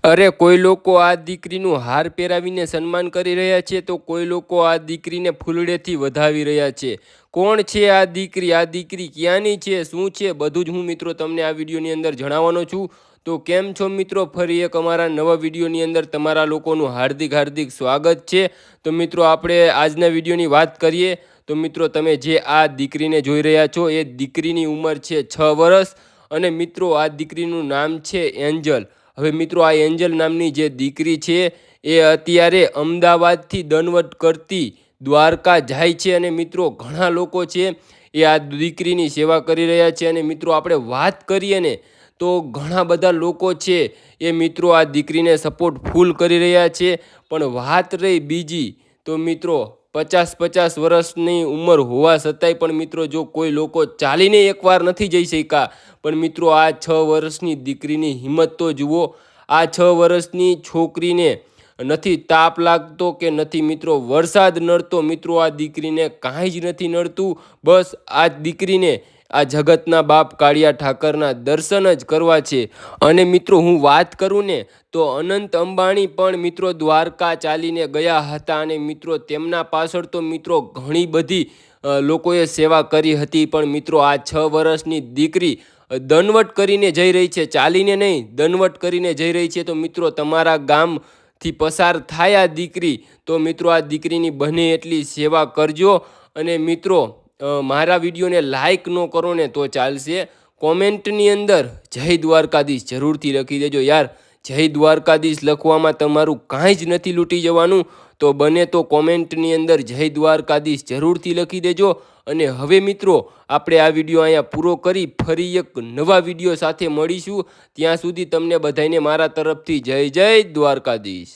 અરે, કોઈ લોકો આ દીકરીનું હાર પહેરાવીને સન્માન કરી રહ્યા છે તો કોઈ લોકો આ દીકરીને ફૂલડેથી વધાવી રહ્યા છે. કોણ છે આ દીકરી? આ દીકરી ક્યાંની છે? શું છે? બધું જ હું મિત્રો તમને આ વિડીયોની અંદર જણાવવાનો છું. તો કેમ છો મિત્રો? ફરી એક અમારા નવા વિડીયોની અંદર તમારા લોકોનું હાર્દિક હાર્દિક સ્વાગત છે. તો મિત્રો, આપણે આજના વિડીયોની વાત કરીએ. તો મિત્રો, તમે જે આ દીકરીને જોઈ રહ્યા છો એ દીકરીની ઉંમર છે છ વર્ષ અને મિત્રો, આ દીકરીનું નામ છે એન્જલ. હવે મિત્રો, આ એન્જલ નામની જે દીકરી છે, એ અત્યારે અમદાવાદથી દનવટ કરતી દ્વારકા જાય છે અને મિત્રો, ઘણા લોકો છે એ આ દીકરીની સેવા કરી રહ્યા છે. અને મિત્રો, આપણે વાત કરીએ ને, તો ઘણા બધા લોકો છે એ મિત્રો આ દીકરીને સપોર્ટ ફૂલ કરી રહ્યા છે. પણ વાત રહી બીજી, તો મિત્રો પચાસ પચાસ વર્ષની ઉંમર હોવા છતાંય પણ મિત્રો જો કોઈ લોકો ચાલીને એકવાર નથી જઈ શક્યા, પણ મિત્રો આ છ વર્ષની દીકરીની હિંમત તો જુઓ, આ છ વર્ષની છોકરીને નથી તાપ લાગતો કે નથી મિત્રો વરસાદ નડતો, મિત્રો આ દીકરીને કાંઈ જ નથી નડતું, બસ આ દીકરીને આ જગતના બાપ કાળિયા ઠાકરના દર્શન જ કરવા છે. અને મિત્રો, હું વાત કરું ને, તો અનંત અંબાણી પણ મિત્રો દ્વારકા ચાલીને ગયા હતા અને મિત્રો, તેમના પાછળ તો મિત્રો ઘણી બધી લોકોએ સેવા કરી હતી. પણ મિત્રો, આ છ વર્ષની દીકરી દનવટ કરીને જઈ રહી છે. ચાલીને નહીં, દનવટ કરીને જઈ રહી છે. તો મિત્રો, તમારા ગામથી પસાર થાય આ દીકરી. તો મિત્રો, આ દીકરીની બને એટલી સેવા કરજો. અને મિત્રો મારા વિડીયોને લાઇક ન કરો ને તો ચાલશે. કોમેન્ટની અંદર જય દ્વારકાધીશ જરૂરથી લખી દેજો યાર. જય દ્વારકાધીશ લખવામાં તમારું કાંઈ જ નથી લૂંટી જવાનું. તો બને તો કોમેન્ટની અંદર જય દ્વારકાધીશ જરૂરથી લખી દેજો. અને હવે મિત્રો, આપણે આ વીડિયો અહીંયા પૂરો કરી ફરી એક નવા વીડિયો સાથે મળીશું. ત્યાં સુધી તમને બધાને મારા તરફથી જય જય દ્વારકાધીશ.